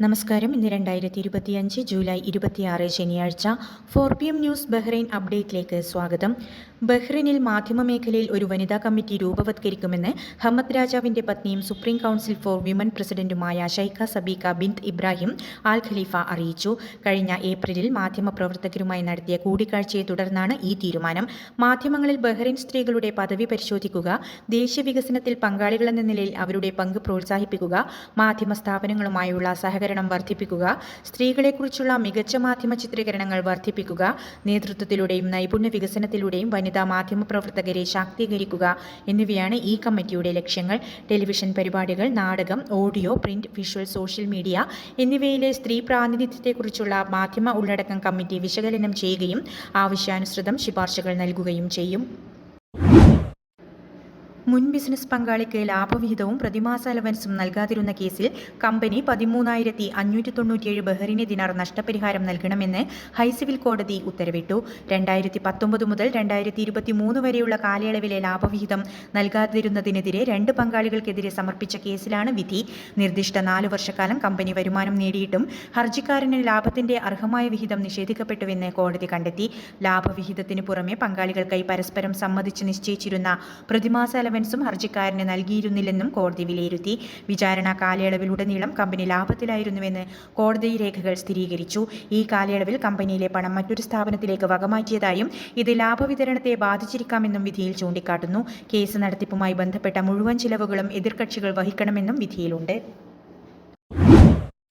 നമസ്കാരം. ഇന്ന് രണ്ടായിരത്തി ഇരുപത്തിയഞ്ച് ജൂലൈ ഇരുപത്തിയാറ് ശനിയാഴ്ച four P M news Bahrain അപ്ഡേറ്റിലേക്ക് സ്വാഗതം. ബഹ്റൈനിൽ മാധ്യമമേഖലയിൽ ഒരു വനിതാ കമ്മിറ്റി രൂപവത്കരിക്കുമെന്ന് ഹമ്മദ് രാജാവിന്റെ പത്നിയും സുപ്രീം കൗൺസിൽ ഫോർ വിമൻ പ്രസിഡന്റുമായ Shaikha Sabeeka Bind Ibrahim Al Khalifa അറിയിച്ചു. കഴിഞ്ഞ ഏപ്രിലിൽ മാധ്യമ മാധ്യമപ്രവർത്തകരുമായി നടത്തിയ കൂടിക്കാഴ്ചയെ തുടർന്നാണ് ഈ തീരുമാനം. മാധ്യമങ്ങളിൽ ബഹ്റൈൻ സ്ത്രീകളുടെ പദവി പരിശോധിക്കുക ദേശീയ വികസനത്തിൽ പങ്കാളികളെന്ന നിലയിൽ അവരുടെ പങ്ക് പ്രോത്സാഹിപ്പിക്കുക മാധ്യമ സ്ഥാപനങ്ങളുമായുള്ള സഹകരണം വർദ്ധിപ്പിക്കുക സ്ത്രീകളെക്കുറിച്ചുള്ള മികച്ച മാധ്യമ ചിത്രീകരണങ്ങൾ വർദ്ധിപ്പിക്കുക നേതൃത്വത്തിലൂടെയും നൈപുണ്യ വികസനത്തിലൂടെയും വനിതാ മാധ്യമ പ്രവർത്തകരെ ശാക്തീകരിക്കുക എന്നിവയാണ് ഈ കമ്മിറ്റിയുടെ ലക്ഷ്യങ്ങൾ. ടെലിവിഷൻ പരിപാടികൾ നാടകം audio print visual social media എന്നിവയിലെ സ്ത്രീ പ്രാതിനിധ്യത്തെക്കുറിച്ചുള്ള മാധ്യമ ഉള്ളടക്കം കമ്മിറ്റി വിശകലനം ചെയ്യുകയും ആവശ്യാനുസൃതം ശുപാർശകൾ നൽകുകയും ചെയ്യും. മുൻ ബിസിനസ് പങ്കാളിക്ക് ലാഭവിഹിതവും പ്രതിമാസ അലവൻസും നൽകാതിരുന്ന കേസിൽ കമ്പനി പതിമൂന്നായിരത്തി അഞ്ഞൂറ്റി തൊണ്ണൂറ്റിയേഴ് ബഹറിനെ ദിനാർ നഷ്ടപരിഹാരം നൽകണമെന്ന് ഹൈസിവിൽ കോടതി ഉത്തരവിട്ടു. രണ്ടായിരത്തി പത്തൊമ്പത് മുതൽ രണ്ടായിരത്തി ഇരുപത്തി മൂന്ന് വരെയുള്ള കാലയളവിലെ ലാഭവിഹിതം നൽകാതിരുന്നതിനെതിരെ രണ്ട് പങ്കാളികൾക്കെതിരെ സമർപ്പിച്ച കേസിലാണ് വിധി. നിർദ്ദിഷ്ട നാല് വർഷക്കാലം കമ്പനി വരുമാനം നേടിയിട്ടും ഹർജിക്കാരന് ലാഭത്തിന്റെ അർഹമായ വിഹിതം നിഷേധിക്കപ്പെട്ടുവെന്ന് കോടതി കണ്ടെത്തി. ലാഭവിഹിതത്തിന് പുറമെ പങ്കാളികൾക്കായി പരസ്പരം സമ്മതിച്ച് നിശ്ചയിച്ചിരുന്ന പ്രതിമാസ അലവൻസും ഹർജിക്കാരന് നൽകിയിരുന്നില്ലെന്നും കോടതി വിലയിരുത്തി. വിചാരണ കാലയളവിലുടനീളം കമ്പനി ലാഭത്തിലായിരുന്നുവെന്ന് കോടതി രേഖകൾ സ്ഥിരീകരിച്ചു. ഈ കാലയളവിൽ കമ്പനിയിലെ പണം മറ്റൊരു സ്ഥാപനത്തിലേക്ക് വകമാറ്റിയതായും ഇത് ലാഭവിതരണത്തെ ബാധിച്ചിരിക്കാമെന്നും വിധിയിൽ ചൂണ്ടിക്കാട്ടുന്നു. കേസ് നടത്തിപ്പുമായി ബന്ധപ്പെട്ട മുഴുവൻ ചിലവുകളും എതിർകക്ഷികൾ വഹിക്കണമെന്നും വിധിയിലുണ്ട്.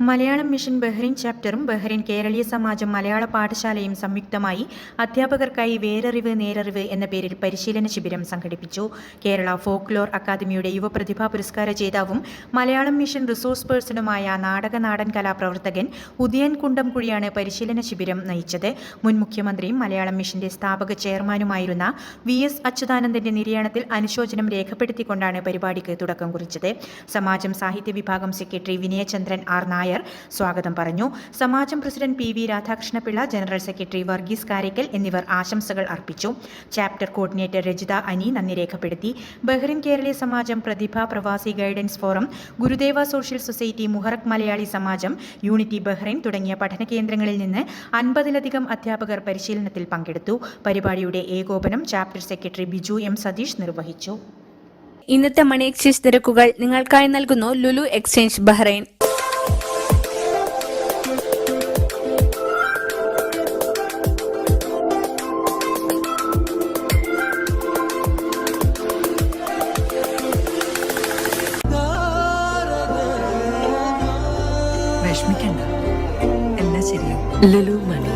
മലയാളം മിഷൻ ബഹ്റിൻ ചാപ്റ്ററും ബഹ്റിൻ കേരളീയ സമാജം മലയാള പാഠശാലയും സംയുക്തമായി അധ്യാപകർക്കായി വേരറിവ് നേരറിവ് എന്ന പേരിൽ പരിശീലന ശിബിരം സംഘടിപ്പിച്ചു. കേരള ഫോക്ലോർ അക്കാദമിയുടെ യുവപ്രതിഭാ പുരസ്കാര ജേതാവും മലയാളം മിഷൻ റിസോഴ്സ് പേഴ്സണുമായ നാടക നാടൻ കലാപ്രവർത്തകൻ ഉദയൻ കുണ്ടംകുഴിയാണ് പരിശീലന ശിബിരം നയിച്ചത്. മുൻ മുഖ്യമന്ത്രിയും മലയാളം മിഷന്റെ സ്ഥാപക ചെയർമാനുമായിരുന്ന വി എസ് അച്യുതാനന്ദന്റെ നിര്യാണത്തിൽ അനുശോചനം രേഖപ്പെടുത്തിക്കൊണ്ടാണ് പരിപാടിക്ക് തുടക്കം കുറിച്ചത്. സമാജം സാഹിത്യ വിഭാഗം സെക്രട്ടറി വിനയചന്ദ്രൻ ആർ സ്വാഗതം പറഞ്ഞു. Samajam president P V Radhakrishnapillai general secretary Varghese Karaikal എന്നിവർ ആശംസകൾ അർപ്പിച്ചു. ചാപ്റ്റർ കോർഡിനേറ്റർ രജിത അനി നന്ദി രേഖപ്പെടുത്തി. Bahrain Keraleeya Samajam Prathibha Pravasi guidance forum Gurudeva social society Muharraq Malayali Samajam unity Bahrain തുടങ്ങിയ പഠന കേന്ദ്രങ്ങളിൽ നിന്ന് അൻപതിലധികം അധ്യാപകർ പരിശീലനത്തിൽ പങ്കെടുത്തു. പരിപാടിയുടെ ഏകോപനം chapter secretary Biju M Satheesh നിർവഹിച്ചു. ഇന്നത്തെ മണി എക്സ്ചേഞ്ച് നിരക്കുകൾ നിങ്ങൾക്കായി നൽകുന്നു ലുലു എക്സ്ചേഞ്ച് ബഹ്റൈൻ. വിഷമിക്കണ്ട. എല്ലാം ശരിയാവും. ലലു മണി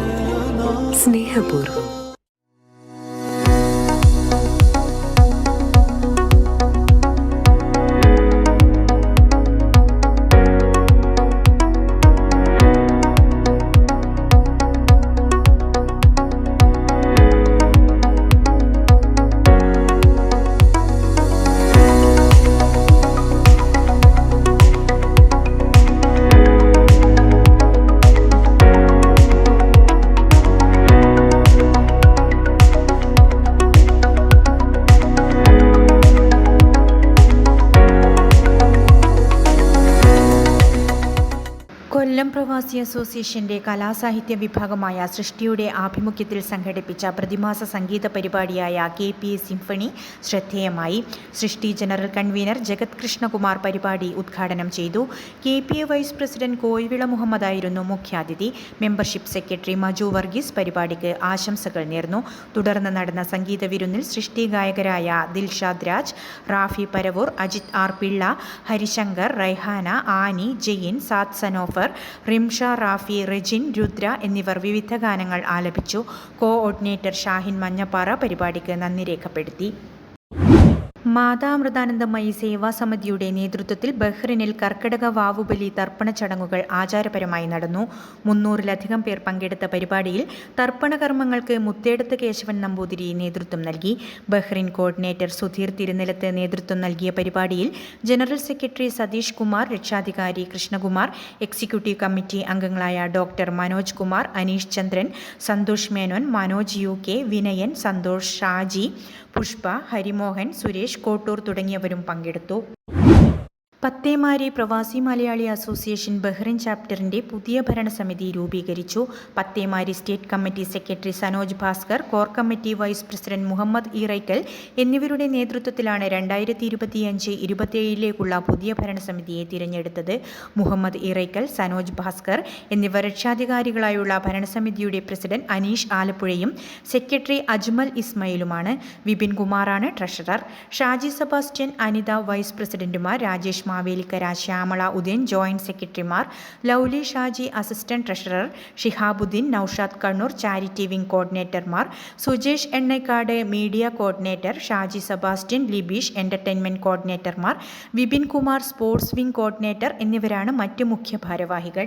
സ്നേഹപൂർവം. കൊല്ലം പ്രവാസി അസോസിയേഷന്റെ കലാസാഹിത്യ വിഭാഗമായ സൃഷ്ടിയുടെ ആഭിമുഖ്യത്തിൽ സംഘടിപ്പിച്ച പ്രതിമാസ സംഗീത പരിപാടിയായ കെ പി സിംഫണി ശ്രദ്ധേയമായി. സൃഷ്ടി ജനറൽ കൺവീനർ ജഗത് കൃഷ്ണകുമാർ പരിപാടി ഉദ്ഘാടനം ചെയ്തു. K P A vice president Koyivila Muhammad ആയിരുന്നു മുഖ്യാതിഥി. മെമ്പർഷിപ്പ് സെക്രട്ടറി മജു വർഗീസ് പരിപാടിക്ക് ആശംസകൾ നേർന്നു. തുടർന്ന് നടന്ന സംഗീത വിരുന്നിൽ സൃഷ്ടി ഗായകരായ ദിൽഷാദ് രാജ് റാഫി പരവൂർ അജിത് ആർ പിള്ള ഹരിശങ്കർ റൈഹാന ആനി ജെയിൻ സാത് സനോഫർ റിംഷ റാഫി റെജിൻ രുദ്ര എന്നിവർ വിവിധ ഗാനങ്ങൾ ആലപിച്ചു. കോഓർഡിനേറ്റർ ഷാഹിൻ മഞ്ഞപ്പാറ പരിപാടിക്ക് നന്ദി രേഖപ്പെടുത്തി. മാതാമൃതാനന്ദമയി സേവാ സമിതിയുടെ നേതൃത്വത്തിൽ ബഹ്റിനിൽ കർക്കിടക വാവുബലി തർപ്പണ ചടങ്ങുകൾ ആചാരപരമായി നടന്നു. മുന്നൂറിലധികം പേർ പങ്കെടുത്ത പരിപാടിയിൽ തർപ്പണ കർമ്മങ്ങൾക്ക് മുത്തേടത്ത് കേശവൻ നമ്പൂതിരി നേതൃത്വം നൽകി. ബഹ്റിൻ കോർഡിനേറ്റർ സുധീർ തിരുനിലത്ത് നേതൃത്വം നൽകിയ പരിപാടിയിൽ ജനറൽ സെക്രട്ടറി സതീഷ് കുമാർ രക്ഷാധികാരി കൃഷ്ണകുമാർ എക്സിക്യൂട്ടീവ് കമ്മിറ്റി അംഗങ്ങളായ doctor Manoj Kumar Aneesh Chandran Santhosh Menon Manoj U K Vinayan Santhosh Shaji Pushpa Harimohan Suresh Kottoor തുടങ്ങിയവരും പങ്കെടുത്തു പത്തേമാരി പ്രവാസി മലയാളി അസോസിയേഷൻ ബഹ്റിൻ ചാപ്റ്ററിന്റെ പുതിയ ഭരണസമിതി രൂപീകരിച്ചു. Pathemari state committee secretary Sanoj Bhaskar core committee vice president Muhammad Iraikkal എന്നിവരുടെ നേതൃത്വത്തിലാണ് രണ്ടായിരത്തി ഇരുപത്തിയഞ്ച് ഇരുപത്തിയേഴിലേക്കുള്ള പുതിയ ഭരണസമിതിയെ തിരഞ്ഞെടുത്തത്. മുഹമ്മദ് ഇറൈക്കൽ സനോജ് ഭാസ്കർ എന്നിവർ രക്ഷാധികാരികളായുള്ള ഭരണസമിതിയുടെ പ്രസിഡന്റ് അനീഷ് ആലപ്പുഴയും സെക്രട്ടറി അജ്മൽ ഇസ്മയിലുമാണ്. വിപിൻ കുമാറാണ് treasurer. Shaji Sebastian Anitha vice പ്രസിഡന്റുമാർ രാജേഷ് മാവേലിക്കര ശ്യാമള ഉദയൻ ജോയിന്റ് സെക്രട്ടറിമാർ Lovely Shaji assistant treasurer Shihabuddin Naushad Kannur charity wing കോർഡിനേറ്റർമാർ Sujesh Ennakkad media coordinator Shaji Sebastian Libeesh entertainment കോർഡിനേറ്റർമാർ Vipin Kumar sports wing coordinator എന്നിവരാണ് മറ്റ് മുഖ്യ ഭാരവാഹികൾ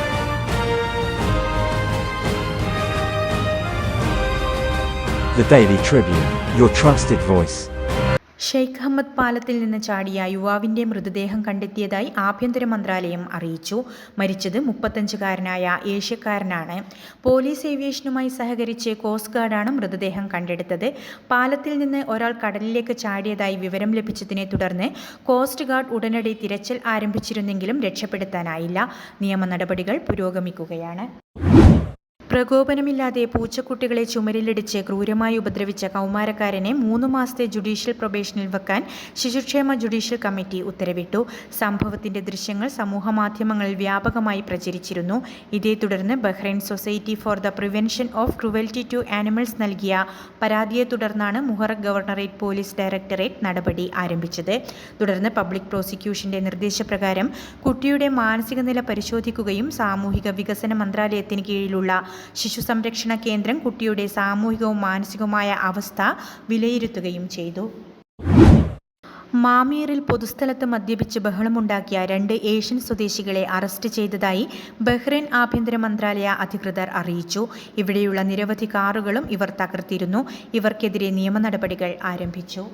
The Daily Tribune, your trusted voice. Sheikh Ahmed പാലത്തിൽ നിന്ന് ചാടിയ യുവാവിന്റെ മൃതദേഹം കണ്ടെത്തിയതായി ആഭ്യന്തര മന്ത്രാലയം അറിയിച്ചു. മരിച്ചത് മുപ്പത്തഞ്ചുകാരനായ ഏഷ്യക്കാരനാണ്. പോലീസ് ഏവിയേഷനുമായി സഹകരിച്ച് കോസ്റ്റ് ഗാർഡാണ് മൃതദേഹം കണ്ടെടുത്തത്. പാലത്തിൽ നിന്ന് ഒരാൾ കടലിലേക്ക് ചാടിയതായി വിവരം ലഭിച്ചതിനെ തുടർന്ന് കോസ്റ്റ് ഗാർഡ് ഉടനടി തിരച്ചിൽ ആരംഭിച്ചിരുന്നെങ്കിലും രക്ഷപ്പെടുത്താനായില്ല. നിയമ നടപടികൾ പുരോഗമിക്കുകയാണ്. പ്രകോപനമില്ലാതെ പൂച്ചക്കുട്ടികളെ ചുമരിലിടിച്ച് ക്രൂരമായി ഉപദ്രവിച്ച കൗമാരക്കാരനെ മൂന്ന് മാസത്തെ ജുഡീഷ്യൽ പ്രൊബേഷനിൽ വെക്കാൻ ശിശുക്ഷേമ ജുഡീഷ്യൽ കമ്മിറ്റി ഉത്തരവിട്ടു. സംഭവത്തിന്റെ ദൃശ്യങ്ങൾ സമൂഹമാധ്യമങ്ങളിൽ വ്യാപകമായി പ്രചരിച്ചിരുന്നു. ഇതേ തുടർന്ന് Bahrain society for the prevention of cruelty to animals നൽകിയ പരാതിയെ തുടർന്നാണ് മുഹറ ഗവർണറേറ്റ് പോലീസ് ഡയറക്ടറേറ്റ് നടപടി ആരംഭിച്ചത്. തുടർന്ന് പബ്ലിക് പ്രോസിക്യൂഷന്റെ നിർദ്ദേശപ്രകാരം കുട്ടിയുടെ മാനസിക നില പരിശോധിക്കുകയും സാമൂഹിക വികസന മന്ത്രാലയത്തിന് കീഴിലുള്ള ശിശു സംരക്ഷണ കേന്ദ്രം കുട്ടിയുടെ സാമൂഹികവും മാനസികവുമായ അവസ്ഥ വിലയിരുത്തുകയും ചെയ്തു. മാമിയറിൽ പൊതുസ്ഥലത്ത് മദ്യപിച്ച് ബഹളമുണ്ടാക്കിയ രണ്ട് ഏഷ്യൻ സ്വദേശികളെ അറസ്റ്റ് ചെയ്തതായി ബഹ്റൈൻ ആഭ്യന്തര മന്ത്രാലയ അധികൃതർ അറിയിച്ചു. ഇവിടെയുള്ള നിരവധി കാറുകളും ഇവർ തകർത്തിരുന്നു. ഇവർക്കെതിരെ നിയമ നടപടികൾ ആരംഭിച്ചു.